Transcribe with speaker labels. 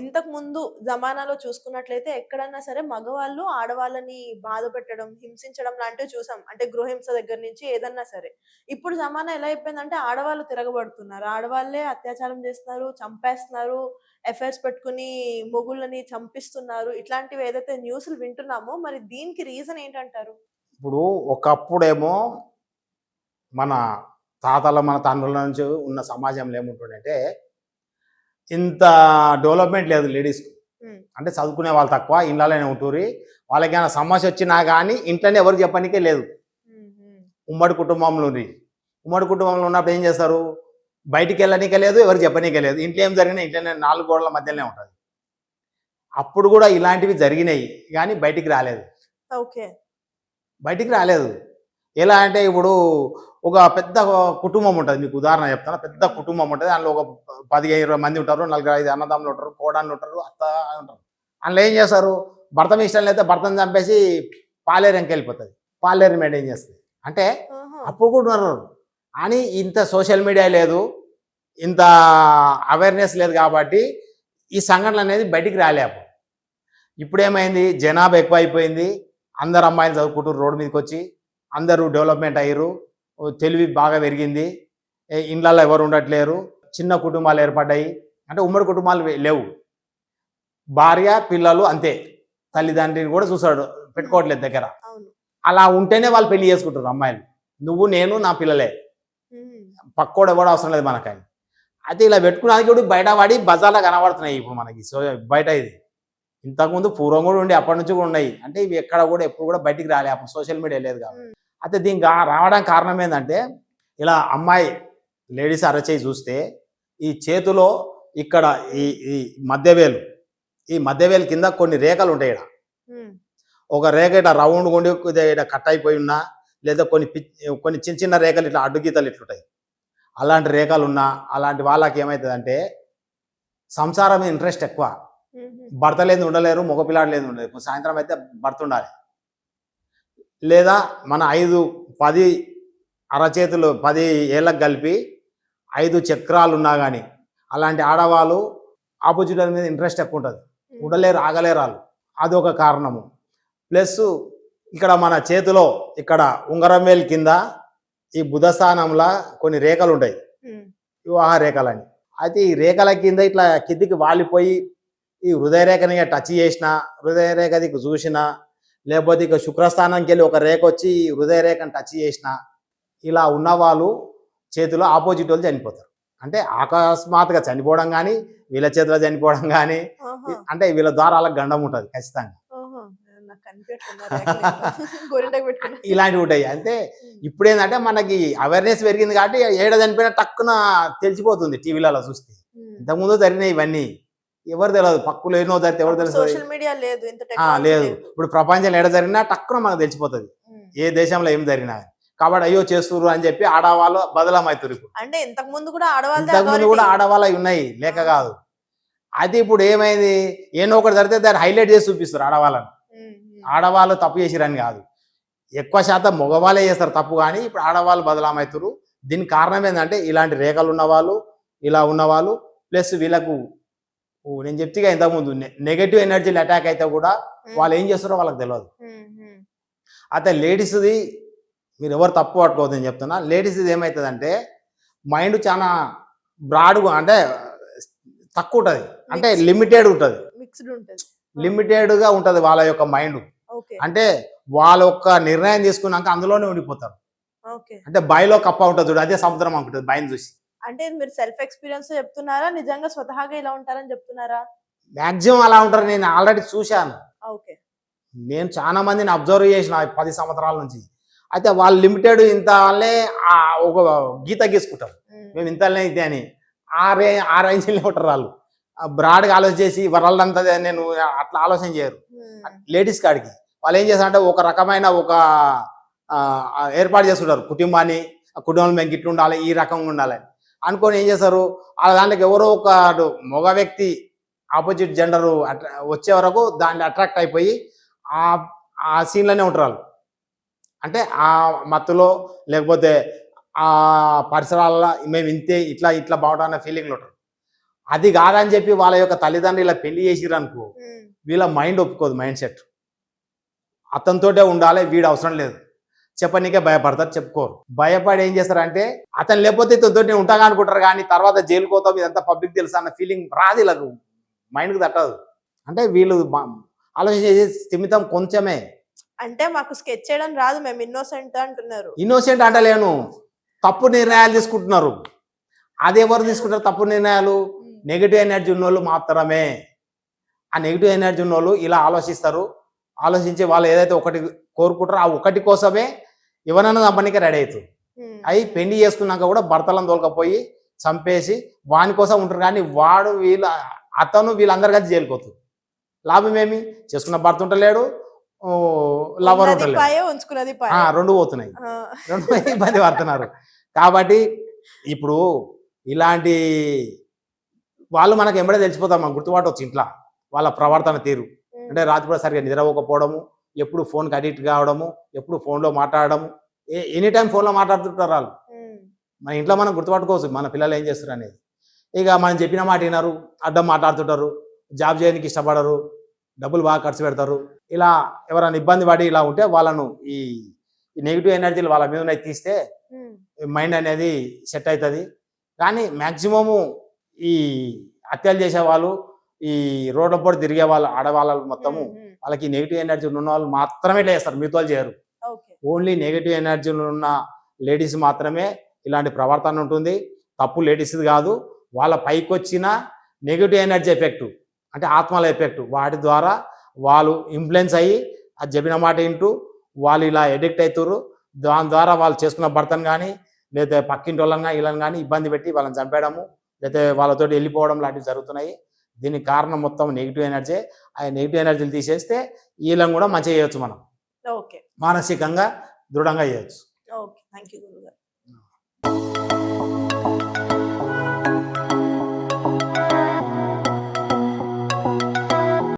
Speaker 1: ఇంతకు ముందు జమానాలో చూసుకున్నట్లయితే ఎక్కడన్నా సరే మగవాళ్ళు ఆడవాళ్ళని బాధ పెట్టడం హింసించడం లాంటివి చూసాం. అంటే గృహహింస దగ్గర నుంచి ఏదన్నా సరే. ఇప్పుడు జమానా ఎలా అయిపోయిందంటే ఆడవాళ్ళు తిరగబడుతున్నారు. ఆడవాళ్ళే అత్యాచారం చేస్తున్నారు చంపేస్తున్నారు ఎఫ్ఐఆర్స్ పెట్టుకుని మొగుళ్ళని చంపిస్తున్నారు. ఇట్లాంటివి ఏదైతే న్యూస్లు వింటున్నామో మరి దీనికి రీజన్ ఏంటంటారు?
Speaker 2: ఇప్పుడు ఒకప్పుడేమో మన తాతల మన తండ్రుల నుంచి ఉన్న సమాజంలో ఏముంటుందంటే ఇంత డెవలప్మెంట్ లేదు లేడీస్కి.
Speaker 1: ఉమ్,
Speaker 2: అంటే చదువుకునే వాళ్ళు తక్కువ ఇళ్ళలోనే ఉంటుంది వాళ్ళకి ఏమైనా సమస్య వచ్చినా కానీ ఇంట్లోనే ఎవరు చెప్పడానికే లేదు.
Speaker 1: ఉమ్, ఉమ్,
Speaker 2: ఉమ్మడి కుటుంబంలో ఉమ్మడి కుటుంబంలో ఉన్నప్పుడు ఏం చేస్తారు? బయటికి వెళ్ళనీకే లేదు ఎవరు చెప్పనీకే లేదు. ఇంట్లో ఏం జరిగినా ఇంట్లోనే నాలుగు గోడల మధ్యలోనే ఉంటుంది. అప్పుడు కూడా ఇలాంటివి జరిగినాయి కానీ బయటికి రాలేదు.
Speaker 1: ఓకే.
Speaker 2: బయటికి రాలేదు. ఎలా అంటే ఇప్పుడు ఒక పెద్ద కుటుంబం ఉంటుంది మీకు ఉదాహరణ చెప్తాను. పెద్ద కుటుంబం ఉంటుంది అందులో ఒక పదిహేను ఇరవై మంది ఉంటారు నలుగురు ఐదు అన్నదమ్ములు ఉంటారు కోడాన్లు ఉంటారు అత్త ఉంటారు. అందులో ఏం చేస్తారు? భర్త ఇష్టం అయితే భర్తను చంపేసి పాలేరు వెళ్ళిపోతుంది. పాలేరు మెయింటైన్ చేస్తుంది. అంటే అప్పుడు కూడా ఉన్నారు. కానీ ఇంత సోషల్ మీడియా లేదు ఇంత అవేర్నెస్ లేదు కాబట్టి ఈ సంఘటనలు అనేది బయటికి రాలేపు ఇప్పుడు ఏమైంది జనాభా ఎక్కువ అయిపోయింది అందరు అమ్మాయిలు చదువుకుంటారు రోడ్డు మీదకి వచ్చి. అందరూ డెవలప్మెంట్ అయ్యారు. తెలివి బాగా పెరిగింది. ఇండ్లలో ఎవరు ఉండట్లేరు. చిన్న కుటుంబాలు ఏర్పడ్డాయి. అంటే ఉమ్మడి కుటుంబాలు లేవు. భార్య పిల్లలు అంతే. తల్లిదండ్రిని కూడా చూసాడు. పెట్టుకోవట్లేదు దగ్గర. అలా ఉంటేనే వాళ్ళు పెళ్ళి చేసుకుంటారు అమ్మాయిలు. నువ్వు నేను నా పిల్లలే. పక్కోడు ఎవడు అవసరం లేదు మనకని. అయితే ఇలా పెట్టుకున్నానికి కూడా బయట పడి బజార్లో కనబడుతున్నాయి ఇప్పుడు మనకి. సో బయట ఇది. ఇంతకుముందు పూర్వం కూడా ఉండి అప్పటి నుంచి కూడా ఉన్నాయి. అంటే ఇవి ఎక్కడ కూడా ఎప్పుడు కూడా బయటికి రాలే. అప్పుడు సోషల్ మీడియా లేదు కాబట్టి. అయితే దీనికి రా- రావడానికి కారణం ఏంటంటే ఇలా అమ్మాయి లేడీస్ అరచేయి చూస్తే ఈ చేతిలో ఇక్కడ ఈ ఈ మధ్యవేలు ఈ మధ్యవేలు కింద కొన్ని రేఖలు ఉంటాయి ఇక్కడ ఒక రేఖ ఇట్లా రౌండ్ ఉండి ఇట్లా కట్ అయిపోయి ఉన్నా లేదా కొన్ని కొన్ని చిన్న చిన్న రేఖలు ఇట్లా అడ్డు గీతలు ఇట్లుంటాయి. అలాంటి రేఖలు ఉన్నా అలాంటి వాళ్ళకి ఏమవుతుందంటే సంసారం ఇంట్రెస్ట్ ఎక్కువ. భర్త లేదు ఉండలేరు మగపిల్లాడు లేదు ఉండలేరు. సాయంత్రం అయితే భర్త ఉండాలి. లేదా మన ఐదు పది అరచేతులు పది ఏళ్ళకు కలిపి ఐదు చక్రాలు ఉన్నా కానీ అలాంటి ఆడవాళ్ళు ఆపోజిట్ మీద ఇంట్రెస్ట్ ఎక్కువ ఉంటుంది. ఉండలేరు ఆగలేరు వాళ్ళు. అదొక కారణము. ప్లస్ ఇక్కడ మన చేతిలో ఇక్కడ ఉంగరం వేలు కింద ఈ బుధస్థానంలో కొన్ని రేఖలు ఉంటాయి. వివాహ రేఖలని. అయితే ఈ రేఖల కింద ఇట్లా కిందికి వాలిపోయి ఈ హృదయ రేఖని టచ్ చేసిన హృదయ రేఖ దిక్కు చూసిన లేకపోతే ఇక శుక్రస్థానానికి వెళ్ళి ఒక రేఖ వచ్చి హృదయ రేఖను టచ్ చేసిన ఇలా ఉన్న వాళ్ళు చేతిలో ఆపోజిట్ వాళ్ళు చనిపోతారు. అంటే అకస్మాత్తుగా చనిపోవడం కానీ వీళ్ళ చేతిలో చనిపోవడం కానీ అంటే వీళ్ళ ద్వారా వాళ్ళకి గండం ఉంటుంది ఖచ్చితంగా. ఇలాంటివి ఉంటాయి. అంటే ఇప్పుడు ఏంటంటే మనకి అవేర్నెస్ పెరిగింది కాబట్టి ఏడ చనిపోయినా టక్కున తెలిసిపోతుంది టీవీలలో చూస్తే. ఇంతకుముందు జరిగినాయి ఇవన్నీ. ఎవరు తెలియదు పక్కులు ఎన్నో జరిగితే ఎవరు తెలుస్తుంది?
Speaker 1: సోషల్ మీడియా లేదు ఇంత
Speaker 2: ఆ,
Speaker 1: టెక్నాలజీ
Speaker 2: లేదు. ఇప్పుడు ప్రపంచంలో ఎడ జరిగినా టక్కున మనకు తెలిసిపోతుంది.
Speaker 1: ఉమ్.
Speaker 2: ఏ దేశంలో ఏం జరిగినా కాబట్టి అయ్యో చేస్తుర్రు అని చెప్పి ఆడవాళ్ళు బదలమవుతారు ఇప్పుడు.
Speaker 1: అంటే ఇంతకు ముందు కూడా ఆడవాళ్ళదే
Speaker 2: ఇంతకుముందు కూడా
Speaker 1: authority.
Speaker 2: ఆడవాళ్ళు ఉన్నాయి లేక కాదు. అది ఇప్పుడు ఏమైంది? ఏనో ఒకటి జరిగితే దాన్ని హైలైట్ చేసి చూపిస్తారు ఆడవాళ్ళని.
Speaker 1: ఉమ్, ఉమ్.
Speaker 2: ఆడవాళ్ళు తప్పు చేసిరని కాదు. ఎక్కువ శాతం మగవాళ్ళే చేస్తారు తప్పు కానీ ఇప్పుడు ఆడవాళ్ళు బదలామవుతారు దీనికి కారణం ఏంటంటే ఇలాంటి రేఖలు ఉన్నవాళ్ళు ఇలా ఉన్నవాళ్ళు ప్లస్ వీళ్ళకు నేను చెప్తే ఇంతకుముందు నెగటివ్ ఎనర్జీలు అటాక్ అయితే కూడా వాళ్ళు ఏం చేస్తారో వాళ్ళకి తెలియదు. అయితే లేడీస్ది మీరు ఎవరు తప్పు పట్టుకోవద్దు నేను చెప్తున్నా. లేడీస్ది ఏమవుతుందంటే మైండ్ చాలా బ్రాడ్గా అంటే తక్కువ ఉంటుంది. అంటే. లిమిటెడ్ ఉంటుంది. లిమిటెడ్గా ఉంటుంది. వాళ్ళ యొక్క మైండ్ అంటే వాళ్ళ యొక్క నిర్ణయం తీసుకున్నాక అందులోనే ఉండిపోతారు. అంటే బాయిలో కప్ప ఉంటుంది అదే సముద్రం అనుకుంటుంది బాయిని చూసి.
Speaker 1: అంటే మీరు సెల్ఫ్ ఎక్స్పీరియన్స్ చెప్తున్నారా? నిజంగా స్వతహాగా ఇలా ఉంటారని చెప్తున్నారా?
Speaker 2: మ్యాక్సిమం అలా ఉంటారు. నేను ఆల్రెడీ చూశాను.
Speaker 1: ఓకే
Speaker 2: నేను చాలా మందిని అబ్జర్వ్ చేసిన పది సంవత్సరాల నుంచి. అయితే వాళ్ళు లిమిటెడ్ ఇంత ఒక గీత గీసుకుంటారు.
Speaker 1: ఉమ్,
Speaker 2: మేము ఇదే అని. ఆ రే ఆ రేంజ్లో ఉంటారు వాళ్ళు. బ్రాడ్గా ఆలోచన చేసి వాళ్ళంతా నేను అట్లా ఆలోచన చేయరు. లేడీస్ కాడికి. వాళ్ళు ఏం చేస్తారంటే ఒక రకమైన ఒక ఏర్పాటు చేసుకుంటారు కుటుంబాన్ని ఆ కుటుంబంలో మేము గిట్ల ఉండాలి ఈ రకంగా ఉండాలి అనుకొని ఏం చేస్తారు ఆ దాంట్లోకి ఎవరో ఒక మగ వ్యక్తి ఆపోజిట్ జెండర్ వచ్చే వరకు దాన్ని అట్రాక్ట్ అయిపోయి ఆ ఆ సీన్లోనే ఉంటారు వాళ్ళు. అంటే ఆ మత్తులో లేకపోతే ఆ పరిసరాలలో మేము ఇంతే ఇట్లా ఇట్లా బాగుంటామన్న ఫీలింగ్లో ఉంటారు. అది కాదని చెప్పి వాళ్ళ యొక్క తల్లిదండ్రులు ఇలా పెళ్ళి చేసిరు అనుకో
Speaker 1: ఉమ్,
Speaker 2: వీళ్ళ మైండ్ ఒప్పుకోదు మైండ్ సెట్ అతనితోటే ఉండాలి వీడు అవసరం లేదు. చెప్పనీకే భయపడతారు చెప్పుకోరు. భయపడి ఏం చేస్తారంటే అతను లేకపోతే ఇతనితోటి నేను ఉంటాగా అనుకుంటారు కానీ తర్వాత జైలుకి పోతాం ఇదంతా పబ్లిక్ తెలుసు అన్న ఫీలింగ్ రాదు వీళ్ళకు. మైండ్కి తట్టదు. అంటే వీళ్ళు ఆలోచన చేసే స్థిమితం కొంచెమే.
Speaker 1: అంటే మాకు స్కెచ్ చేయడం రాదు మేము ఇన్నోసెంట్ అంటున్నారు.
Speaker 2: ఇన్నోసెంట్ అంటలేను. తప్పు నిర్ణయాలు తీసుకుంటున్నారు. అది ఎవరు తీసుకుంటారు తప్పు నిర్ణయాలు? నెగిటివ్ ఎనర్జీ ఉన్నోళ్ళు మాత్రమే. ఆ నెగిటివ్ ఎనర్జీ ఉన్నోళ్ళు ఇలా ఆలోచిస్తారు. ఆలోచించి వాళ్ళు ఏదైతే ఒకటి కోరుకుంటారో ఆ ఒకటి కోసమే ఎవరైనా చంపనీకి రెడీ అవుతుంది అవి పెళ్ళి చేసుకున్నాక కూడా భర్తలను తోలకపోయి చంపేసి వాని కోసం ఉంటారు కానీ వాడు వీళ్ళ అతను వీళ్ళందరి కలిసి జైలుకోతుంది లాభం ఏమి? చేసుకున్న భర్త ఉంటలేడు లవర్ ఉంటలేడు. రెండు పోతున్నాయి. రెండు ఇబ్బంది పడుతున్నారు. కాబట్టి ఇప్పుడు ఇలాంటి వాళ్ళు మనకు ఎంబడే తెలిసిపోతాం మనం గుర్తుపట్టవచ్చు ఇంట్లో. వాళ్ళ ప్రవర్తన తీరు. అంటే రాత్రిపూట సరిగా నిద్రపోకపోవడము ఎప్పుడు ఫోన్కి అడిక్ట్ కావడము ఎప్పుడు ఫోన్లో మాట్లాడడము ఎనీ టైం ఫోన్లో మాట్లాడుతుంటారు వాళ్ళు. మన ఇంట్లో మనం గుర్తుపట్టుకోవచ్చు మన పిల్లలు ఏం చేస్తారు అనేది. ఇక మనం చెప్పిన మాట వినరు అడ్డం మాట్లాడుతుంటారు జాబ్ చేయడానికి ఇష్టపడరు డబ్బులు బాగా ఖర్చు పెడతారు. ఇలా ఎవరైనా ఇబ్బంది పడి ఇలా ఉంటే వాళ్ళను ఈ నెగిటివ్ ఎనర్జీలు వాళ్ళ మీద ఉన్నాయి తీస్తే మైండ్ అనేది సెట్ అవుతుంది. కానీ మ్యాక్సిమము ఈ హత్యలు చేసే వాళ్ళు ఈ రోడ్ల పొడి తిరిగే వాళ్ళు ఆడవాళ్ళు మొత్తము వాళ్ళకి నెగిటివ్ ఎనర్జీ ఉన్న వాళ్ళు మాత్రమే ఇట్లా చేస్తారు. మిగతా చేయరు. ఓన్లీ నెగిటివ్ ఎనర్జీ ఉన్న లేడీస్ మాత్రమే ఇలాంటి ప్రవర్తన ఉంటుంది. తప్పు లేడీస్ది కాదు. వాళ్ళ పైకి వచ్చిన నెగిటివ్ ఎనర్జీ ఎఫెక్ట్ అంటే ఆత్మల ఎఫెక్ట్ వాటి ద్వారా వాళ్ళు ఇన్ఫ్లుయెన్స్ అయ్యి అది చెప్పిన మాట వింటూ వాళ్ళు ఇలా ఎడిక్ట్ అవుతారు దాని ద్వారా వాళ్ళు చేసుకున్న భర్తను కానీ లేదా పక్కింటి వాళ్ళని కానీ వీళ్ళని కానీ ఇబ్బంది పెట్టి వాళ్ళని చంపేయడము లేకపోతే వాళ్ళతోటి వెళ్ళిపోవడం లాంటివి జరుగుతున్నాయి. దీనికి కారణం మొత్తం నెగిటివ్ ఎనర్జీ ఆ నెగిటివ్ ఎనర్జీలు తీసేస్తే వీళ్ళని కూడా మంచిగా చేయొచ్చు మనం.
Speaker 1: ఓకే.
Speaker 2: మానసికంగా దృఢంగా చేయొచ్చు.
Speaker 1: ఓకే. Thank you